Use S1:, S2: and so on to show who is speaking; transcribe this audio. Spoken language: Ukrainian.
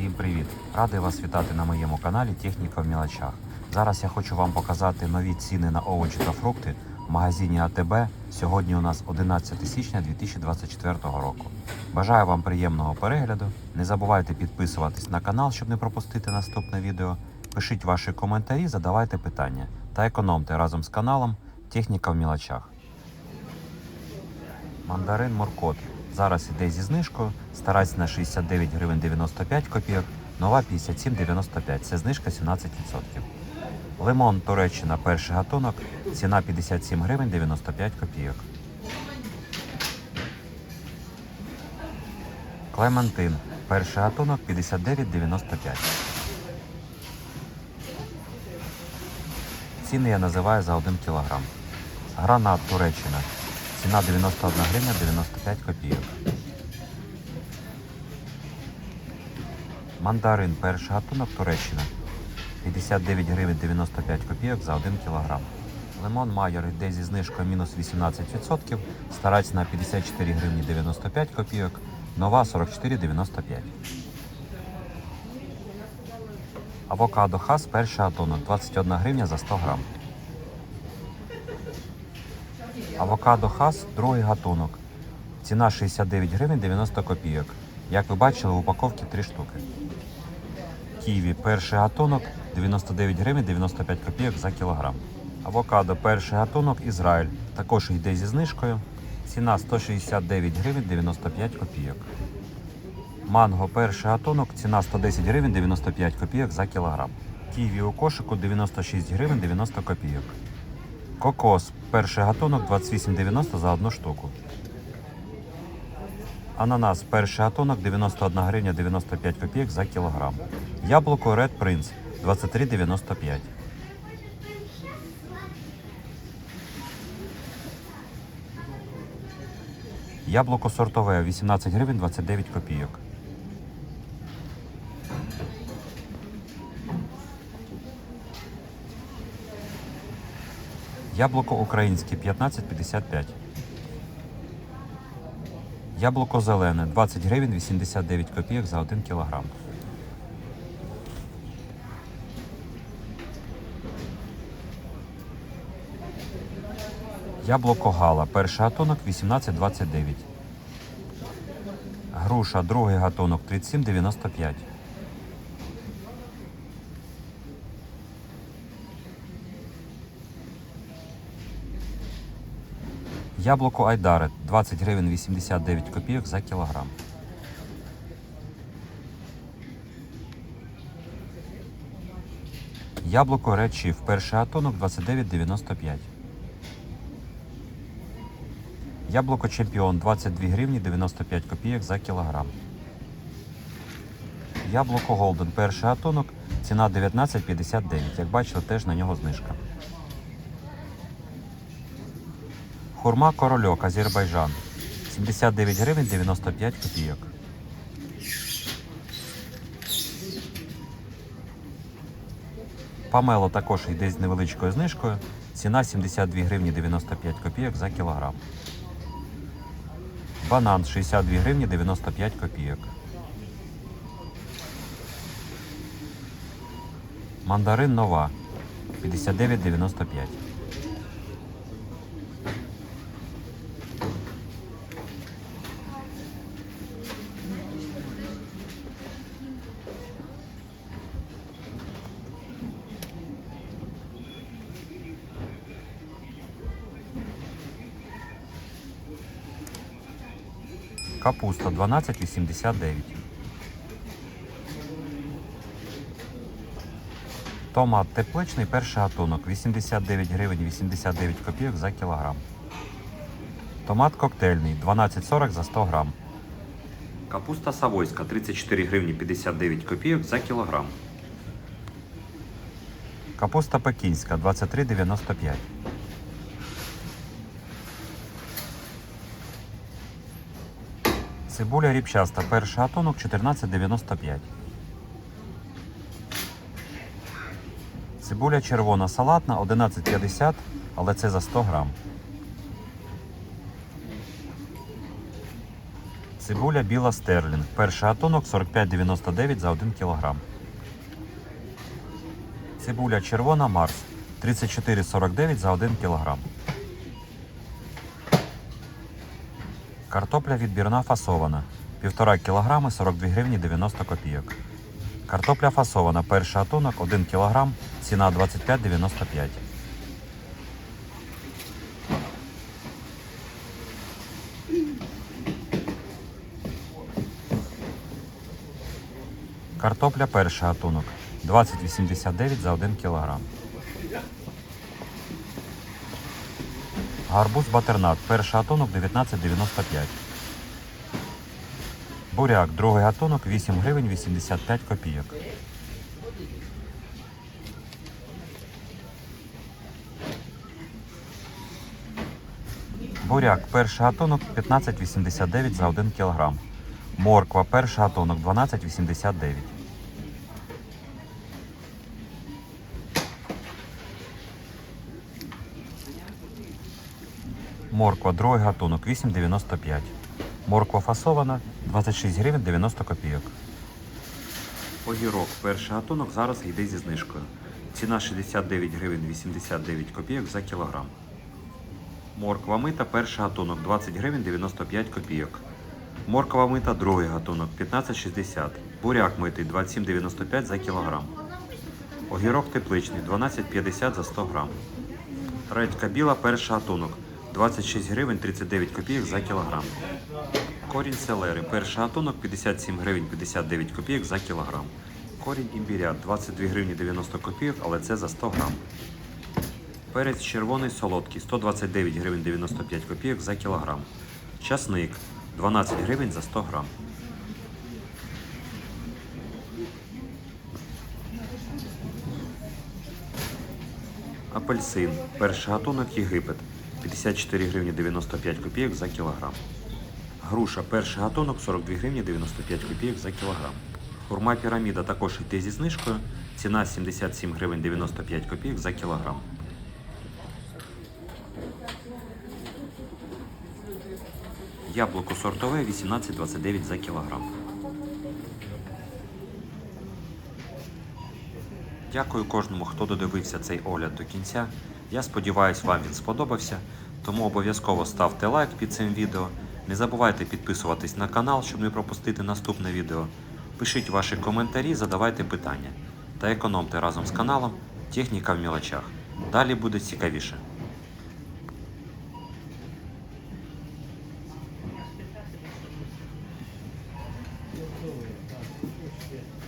S1: Всім привіт! Радий вас вітати на моєму каналі Техніка в мілочах. Зараз я хочу вам показати нові ціни на овочі та фрукти в магазині АТБ. Сьогодні у нас 11 січня 2024 року. Бажаю вам приємного перегляду. Не забувайте підписуватись на канал, щоб не пропустити наступне відео. Пишіть ваші коментарі, задавайте питання та економте разом з каналом Техніка в мілочах. Мандарин Моркот. Зараз іде зі знижкою. Старась на 69 гривень 95 копійок, нова 57,95. Це знижка 17%. Лимон Туреччина перший гатунок. Ціна 57 гривень 95 копійок. Клементин. Перший гатунок 59,95. Ціни я називаю за 1 кілограм. Гранат Туреччина. Ціна 91 гривня 95 копійок. Мандарин перший гатунок Туреччина. 59 гривень 95 копійок за 1 кілограм. Лимон Майер йде зі знижкою мінус 18%. Стараць на 54 гривні 95 копійок. Нова 44,95. Авокадо Хас перший гатунок 21 гривня за 100 грам. Авокадо Хас другий гатунок. Ціна 69 гривень 90 копійок. Як ви бачили, в упаковці 3 штуки. Ківі перший гатунок 99 гривень 95 копійок за кілограм. Авокадо перший гатунок Ізраїль. Також йде зі знижкою. Ціна 169 гривень 95 копійок. Манго перший гатунок, ціна 110 гривень 95 копійок за кілограм. Ківі у кошику 96 гривень 90 копійок. Кокос перший гатунок 28,90 за одну штуку. Ананас перший гатунок 91 гривня 95 копійок за кілограм. Яблуко Red Prince 23,95. Яблуко сортове 18 гривень 29 копійок. Яблуко українське 15,55. Яблуко зелене 20 гривень 89 копійок за 1 кілограм. Яблуко гала. Перший гатунок 18,29. Груша, другий гатунок 37,95. Яблуко Айдаре 20 гривень 89 копійок за кілограм. Яблуко Chief, перший гатунок 29,95. Яблуко Чемпіон 22 гривні 95 копійок за кілограм. Яблуко Голден, перший гатунок, ціна 19,59. Як бачите, теж на нього знижка. Хурма Корольок, Азербайджан. 79 гривень 95 копійок. Памело також йде з невеличкою знижкою. Ціна 72 гривні 95 копійок за кілограм. Банан 62 гривні 95 копійок. Мандарин нова 59,95. Капуста 12,89. Томат тепличний перший гатунок 89 гривень 89 копійок за кілограм. Томат коктейльний 12,40 за 100 грам. Капуста савойська 34 гривні 59 копійок за кілограм. Капуста пекінська 23,95. Цибуля ріпчаста, перший гатунок 14,95. Цибуля червона салатна 11,50, але це за 100 грам. Цибуля біла стерлінг. Перший гатунок 45,99 за 1 кг. Цибуля червона Марс 34,49 за 1 кг. Картопля відбірна фасована 1,5 кг 42 гривні 90 копійок. Картопля фасована. Перший гатунок 1 кг, ціна 25,95. Картопля перший гатунок 20,89 за 1 кг. Гарбуз батернат. Перший гатунок 19,95. Буряк. Другий гатунок 8 гривень 85 копійок. Буряк. Перший гатунок 15,89 за 1 кг. Морква. Перший гатунок 12,89. Морква, другий гатунок 8,95. Морква фасована 26 гривень 90 копійок. Огірок, перший гатунок зараз йде зі знижкою. Ціна 69 гривень 89 копійок за кілограм. Морква мита, перший гатунок 20 гривень 95 копійок. Морква мита, другий гатунок 15,60. Буряк митий 27,95 за кілограм. Огірок тепличний 12,50 за 100 грам. Редька біла, перший гатунок 26 гривень 39 копійок за кілограм. Корінь селери, перший гатунок 57 гривень 59 копійок за кілограм. Корінь імбіря 22 гривні 90 копійок, але це за 100 грам. Перець червоний солодкий 129 гривень 95 копійок за кілограм. Часник 12 гривень за 100 грам. Апельсин. Перший гатунок Єгипет 54 гривні 95 копійок за кілограм. Груша перший гатунок 42 гривні 95 копійок за кілограм. Хурма піраміда також йде зі знижкою. Ціна 77 гривень 95 копійок за кілограм. Яблуко сортове 18,29 за кілограм. Дякую кожному, хто додивився цей огляд до кінця. Я сподіваюся, вам він сподобався, тому обов'язково ставте лайк під цим відео. Не забувайте підписуватись на канал, щоб не пропустити наступне відео. Пишіть ваші коментарі, задавайте питання та економте разом з каналом Техніка в мілочах. Далі буде цікавіше. Yeah.